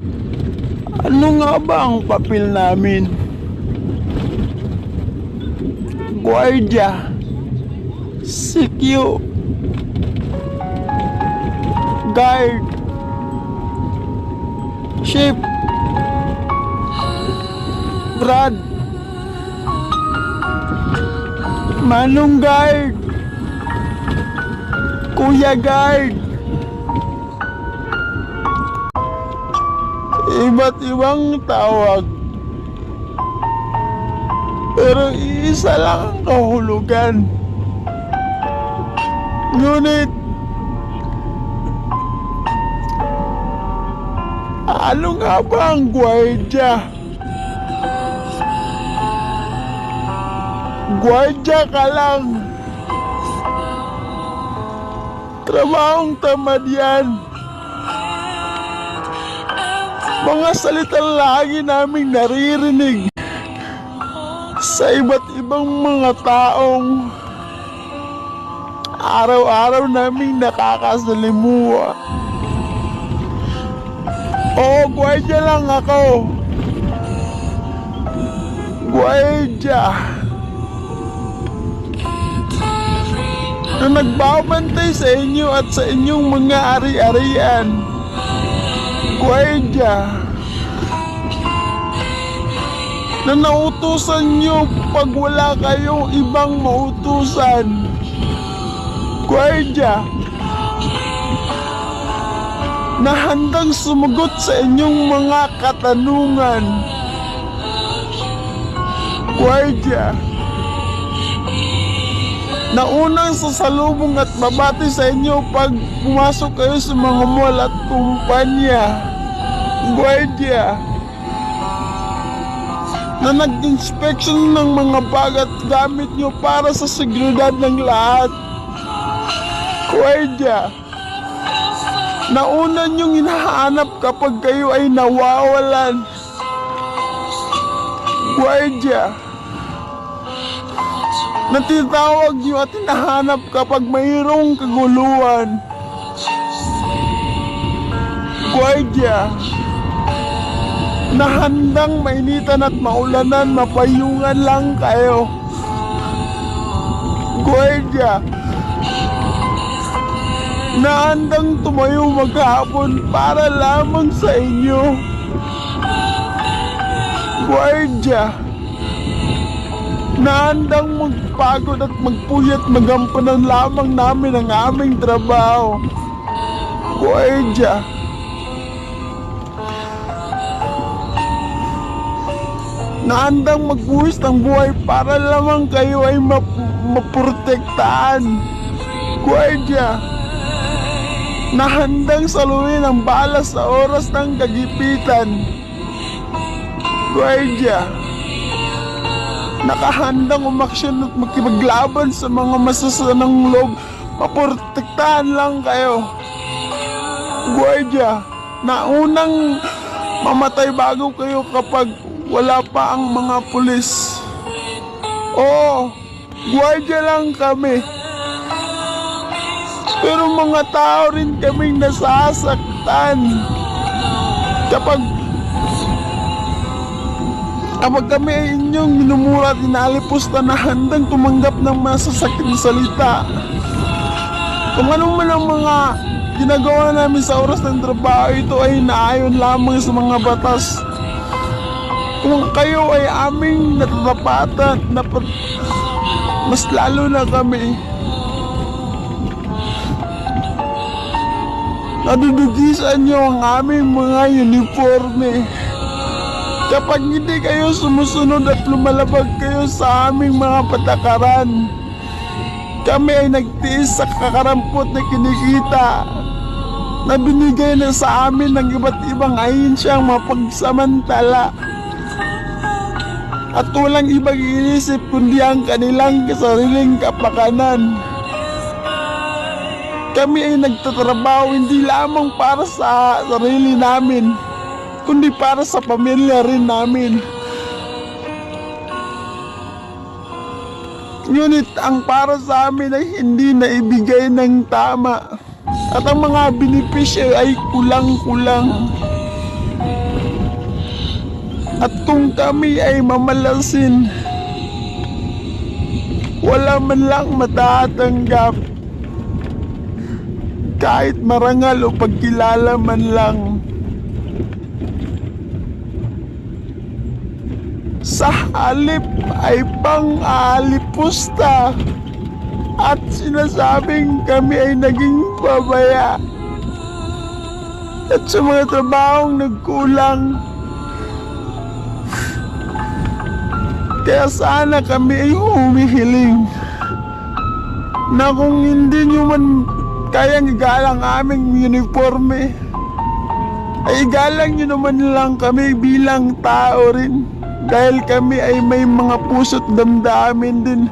Ano nga ba ang papel namin? Guardia. CQ. Guard. Ship. Brad. Manong guard. Kuya guard. Iba't ibang tawag. Pero isa lang ang kahulugan. Ngunit, ano nga ba ang gwardya? Gwardya ka lang. Trabahong tamad yan. Mga salitang lagi naming naririnig sa iba't ibang mga taong araw-araw naming nakakasalimuha. Oo, gwardya lang ako. Gwardya. Na nagbabantay sa inyo at sa inyong mga ari-arian. Gwardya. Na nautusan nyo pag wala kayong ibang mautusan. Gwardya. Na handang sumagot sa inyong mga katanungan. Gwardya. Na unang sasalubong at babati sa inyo pag pumasok kayo sa mga mall at kumpanya. Gwardya. Na nag-inspection ng mga bag at gamit nyo para sa seguridad ng lahat. Gwardya. Na una nyong hinahanap kapag kayo ay nawawalan. Gwardya. Na tinatawag nyo at hinahanap kapag mayroong kaguluhan. Gwardya. Na handang mainitan at maulanan, mapayungan lang kayo. Gwardya. Na handang tumayo maghapon para lamang sa inyo. Gwardya. Na handang magpagod at magpuyat magampanan lamang namin ang aming trabaho. Gwardya. Na handang magbuwis ng buhay para lamang kayo ay map maprotektahan. Guardia, na handang saluhin ang balas sa oras ng kagipitan. Guardia, nakahandang umaksyon at makipaglaban sa mga masasanang loob, maprotektahan lang kayo. Guardia, na unang mamatay bago kayo kapag wala pa ang mga pulis. Oo, gwardiya lang kami. Pero mga tao rin kaming nasasaktan. Kapag kapag kami ay inyong minumura at inalipusta na handang tumanggap ng masasakit salita. Kung ano man ang mga ginagawa namin sa oras ng trabaho, ito ay naayon lamang sa mga batas kung kayo ay aming natatapatan, dapat mas lalo na kami. Nadudugisan nyo ang aming mga uniforme. Kapag hindi kayo sumusunod at lumalabag kayo sa aming mga patakaran, kami ay nagtiis sa kakarampot na kinikita na binigay na sa amin ng iba't ibang ahensyang mapagsamantala at walang ibang inisip kundi ang kanilang sariling kapakanan. Kami ay nagtatrabaho hindi lamang para sa sarili namin, kundi para sa pamilya rin namin. Ngunit ang para sa amin ay hindi naibigay ng tama at ang mga benepisyo ay kulang-kulang. At kung kami ay mamalasin, wala man lang matatanggap. Kahit marangal o pagkilala man lang. Sa halip ay pang-aalipusta at sinasabing kami ay naging babaya. At sa mga trabahong nagkulang, Kaya sana kami ay humihiling na kung hindi nyo man kayang igalang aming uniforme, ay igalang nyo naman lang kami bilang tao rin. Dahil kami ay may mga puso't damdamin din